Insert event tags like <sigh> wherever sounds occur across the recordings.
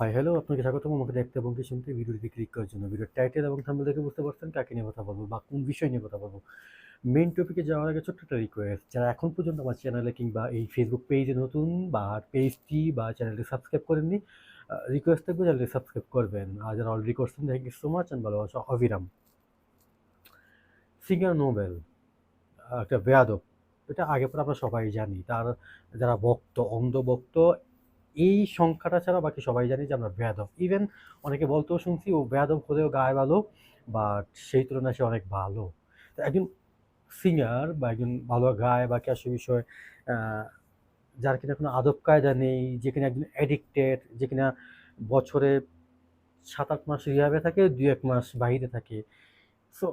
Hi hello আপনাকে স্বাগতম। আমাকে দেখতে এবং কি শুনতে ভিডিওটি ক্লিক করার জন্য। ভিডিওর টাইটেল এবং থাম্বনেল দেখে বুঝতে পারছেন কাকে নিয়ে কথা বলব বা কোন বিষয় নিয়ে কথা বলব। মেইন টপিকে যাওয়ার আগে ছোট্ট একটা রিকোয়েস্ট যারা এখন পর্যন্ত আমার চ্যানেলে কিংবা এই ফেসবুক পেজে নতুন বা পেজটি বা চ্যানেলটি সাবস্ক্রাইব করেননি রিকোয়েস্ট থাকবে চ্যানেলটি সাবস্ক্রাইব করবেন। আর যারা অলরেডি করছেন thank you so much and ভালোবাসা। অবিরাম সিঙ্গার নোবেল একটা বেয়াদব। এটা আগে পরে আমরা সবাই জানি। তার, যারা ভক্ত, অন্ধ ভক্ত এই সংখ্যাটা ছাড়া বাকি সবাই জানি যে আমরা বেয়াদব। ইভেন অনেকে বলতেও শুনছি, ও বেয়াদব হলেও গায়ে ভালো বাট সেই তুলনায় সে অনেক ভালো। তো একজন সিঙ্গার বা একজন ভালো গায় বা ক্যাশ বিষয় যার কিনা কোনো আদব কায়দা নেই, যে কিনা একজন অ্যাডিক্টেড যে কিনা বছরে সাত আট মাস রিহাবে থাকে দুই এক মাস বাইরে থাকে। সো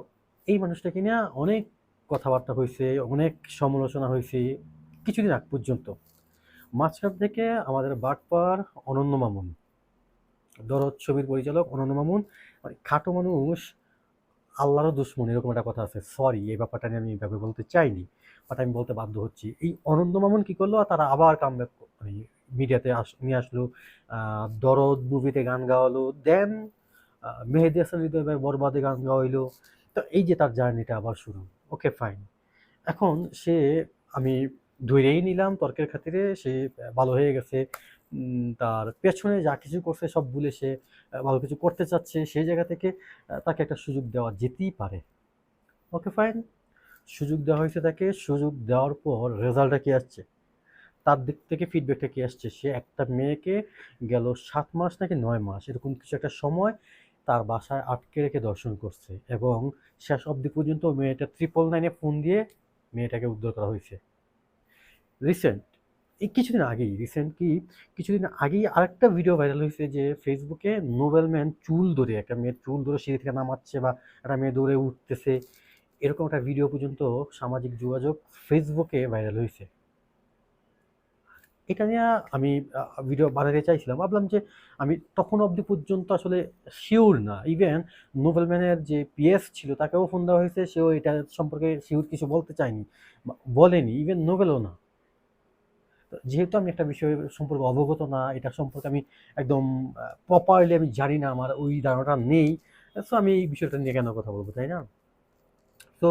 এই মানুষটা কিনা অনেক কথাবার্তা হয়েছে অনেক সমালোচনা হয়েছে কিছুদিন আগ পর্যন্ত। মাঝখান থেকে আমাদের বাটপার অনন্য মামুন, দরদ ছবির পরিচালক অনন্য মামুন মানে খাটো মানুষ, আল্লাহরও দুশ্মন, এরকম একটা কথা আছে। সরি এই ব্যাপারটা নিয়ে আমি এইভাবে বলতে চাইনি বাট আমি বলতে বাধ্য হচ্ছি। এই অনন্ত মামুন কী করল? তারা আবার কাম মানে মিডিয়াতে আস নিয়ে আসলো দরদ মুভিতে গান গাওয়ালো দেন মেহেদি হাসান হৃদয় বরবাদে গান গাওয়াইলো। তো এই যে তার জার্নিটা আবার শুরু। ওকে ফাইন এখন সে, আমি ধরেই নিলাম তর্কের খাতিরে সে ভালো হয়ে গেছে। তার পেছনে যা কিছু করছে সব ভুলে সে ভালো কিছু করতে চাচ্ছে, সেই জায়গা থেকে তাকে একটা সুযোগ দেওয়া যেতেই পারে। Okay, fine. সুযোগ দেওয়া হয়েছে তাকে। সুযোগ দেওয়ার পর রেজাল্টটা কি আসছে? তার দিক থেকে ফিডব্যাকটা কি আসছে? সে একটা মেয়েকে গেল সাত মাস নাকি নয় মাস, এরকম কিছু একটা সময় তার বাসায় আটকে রেখে দর্শন করছে এবং শেষ অবধি পর্যন্ত মেয়েটা ট্রিপল নাইনে ফোন দিয়ে মেয়েটাকে উদ্ধার করা হয়েছে। রিসেন্ট এই কিছুদিন আগেই রিসেন্ট কি, কিছুদিন আগেই আরেকটা ভিডিও ভাইরাল হয়েছে যে ফেসবুকে নোবেল ম্যান চুল ধরে, একটা মেয়ের চুল ধরে সিঁড়ি থেকে নামাচ্ছে বা একটা মেয়ে দৌড়ে উঠতেছে, এরকম একটা ভিডিও পর্যন্ত সামাজিক যোগাযোগ ফেসবুকে ভাইরাল হয়েছে। এটা নিয়ে আমি ভিডিও বানাতে চাইছিলাম, ভাবলাম যে আমি তখন অবধি পর্যন্ত আসলে শিওর না। ইভেন নোবেলম্যানের যে পিএস ছিল, তাকেও ফোন দেওয়া হয়েছে, সেও এটা সম্পর্কে শিওর কিছু বলতে চায়নি বলেনি ইভেন নোবেলও না। যেহেতু আমি একটা বিষয় সম্পর্কে অবগত না এটা সম্পর্কে আমি একদম প্রপারলি আমি জানি না, আমার ওই ধারণাটা নেই। সো আমি এই বিষয়টা নিয়ে কেন কথা বলব, তাই না? তো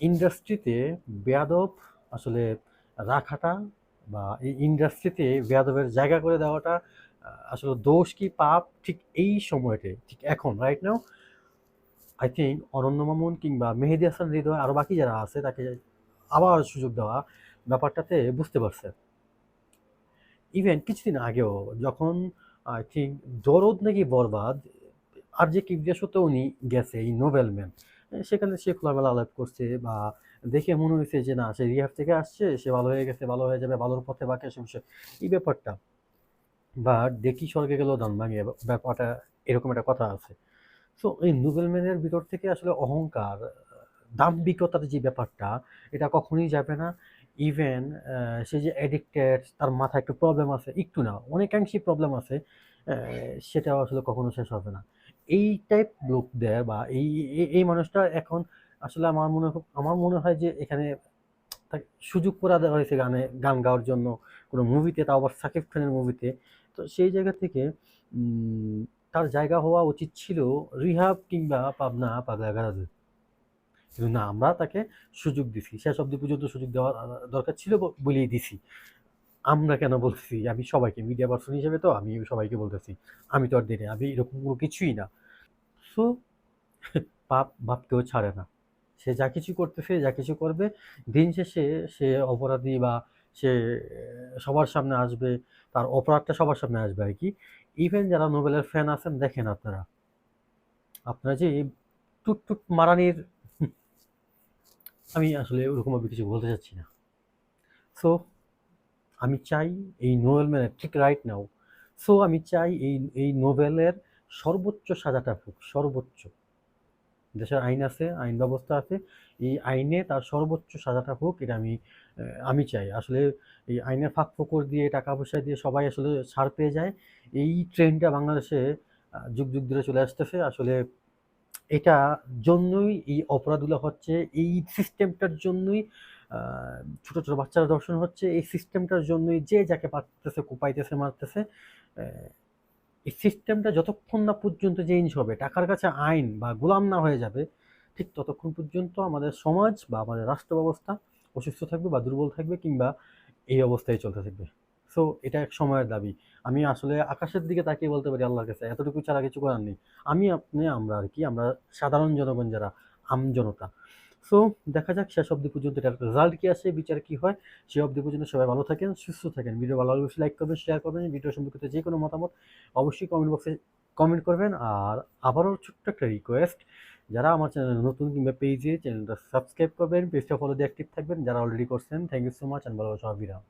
ইন্ডাস্ট্রিতে বেয়াদব আসলে রাখাটা বা এই ইন্ডাস্ট্রিতে বেয়াদবের জায়গা করে দেওয়াটা আসলে দোষ কি পাপ ঠিক এই সময়তে ঠিক এখন রাইট নাও আই থিঙ্ক অনন্য মামুন কিংবা মেহেদি হাসান হৃদয় আরও বাকি যারা আছে, তাকে আবার সুযোগ দেওয়া ব্যাপারটাতে বুঝতে পারছে। ইভেন কিছুদিন আগেও যখন আই থিঙ্ক দরদ নাকি বরবাদ আর যে কিবরিয়াসতে উনি গেছে এই নোবেল ম্যান। সেখানে সে খোলামেলা আলাপ করছে বা দেখে মনে হয়েছে যে না, সে রিহাব থেকে আসছে, সে ভালো হয়ে গেছে, ভালো হয়ে যাবে, ভালোর পথে বাকি আসে বিষয় এই ব্যাপারটা। বা দেখি স্বর্গে গেলেও দান ভাঙিয়ে ব্যাপারটা এরকম একটা কথা আছে। সো এই নোবেল ম্যানের ভিতর থেকে আসলে অহংকার, দাম্ভিকতার যে ব্যাপারটা, এটা কখনোই যাবে না। ইভেন সে যে অ্যাডিক্টেড তার মাথায় একটু প্রবলেম আছে, একটু না, অনেকাংশই প্রবলেম আছে সেটাও আসলে কখনো শেষ হবে না। এই টাইপ লোকদের বা এই, এই- মানুষটা এখন আসলে আমার মনে আমার মনে হয় যে এখানে সুযোগ করে দেওয়া হয়েছে গানে, গান গাওয়ার জন্য। কোনো মুভিতে তাও আবার সাকিব খানের মুভিতে তো। সেই জায়গা থেকে তার জায়গা হওয়া উচিত ছিল রিহাব কিংবা পাবনা পাগলা গারাজে কিন্তু না আমরা তাকে সুযোগ দিছি। শেষ অব্দি পর্যন্ত সুযোগ দেওয়া দরকার ছিল ব- বলেই দিছি। আমরা কেন বলছি আমি সবাইকে মিডিয়া পার্সন হিসেবে তো আমি সবাইকে বলতেছি, আমি তো আর দিনে, আমি এরকম কোনো কিছুই না। সো <laughs> পাপ বাপকেও ছাড়ে না। সে যা কিছু করতেছে, যা কিছু করবে, দিন শেষে সে অপরাধী বা সে সবার সামনে আসবে, তার অপরাধটা সবার সামনে আসবে আর কি। ইভেন যারা নোবেলের ফ্যান আছেন, দেখেন আপনারা। আপনারা যে টুট টুট মারানির আমি আসলে ওরকমভাবে কিছু বলতে চাচ্ছি না। সো আমি চাই এই নোবেল ম্যানের ঠিক রাইট নাও সো আমি চাই এই এই নোবেলের সর্বোচ্চ সাজাটা হোক, সর্বোচ্চ। দেশের আইন আছে, আইন ব্যবস্থা আছে, এই আইনে তার সর্বোচ্চ সাজাটা হোক, এটা আমি আমি চাই। আসলে এই আইনের ফাঁক ফোকর দিয়ে, টাকা পয়সা দিয়ে সবাই আসলে ছাড় পেয়ে যায়। এই ট্রেনটা বাংলাদেশে যুগ যুগ ধরে চলে আসতেছে। আসলে এটা জন্যই এই অপরাধগুলো হচ্ছে, এই সিস্টেমটার জন্যই ছোট ছোট বাচ্চারা দর্শন হচ্ছে, এই সিস্টেমটার জন্যই যে যাকে পারতেছে, কোপাইতেছে, মারতেছে এই সিস্টেমটা যতক্ষণ না পর্যন্ত চেঞ্জ হবে, টাকার কাছে আইন বা গোলাম না হয়ে যাবে, ঠিক ততক্ষণ পর্যন্ত আমাদের সমাজ বা আমাদের রাষ্ট্র ব্যবস্থা অসুস্থ থাকবে বা দুর্বল থাকবে কিংবা এই অবস্থায় চলতে থাকবে। সো এটা এক সময়ের দাবি। আমি আসলে আকাশের দিকে তাকিয়ে বলতে পারি আল্লাহর কাছে, এতটুকু ছাড়া কিছু করার নেই। আমি আপনি, আমরা আর কি, আমরা সাধারণ জনগণ যারা আমজনতা সো দেখা যাক শেষ অবধি পর্যন্ত এটার রেজাল্ট কি আসে, বিচার কী হয়। সে অবধি পর্যন্ত সবাই ভালো থাকেন, সুস্থ থাকেন। ভিডিও ভালো লাগলে লাইক করবেন শেয়ার করবেন। ভিডিও সম্পর্কিত যে কোনো মতামত অবশ্যই কমেন্ট বক্সে কমেন্ট করবেন। আর আবারও ছোট্ট একটা রিকোয়েস্ট যারা আমার চ্যানেল নতুন কিংবা পেজে চ্যানেলটা সাবস্ক্রাইব করবেন পেজটা ফলো দিয়ে অ্যাক্টিভ থাকবেন, যারা অলরেডি করছেন thank you so much and ভালোবাসা বিরাম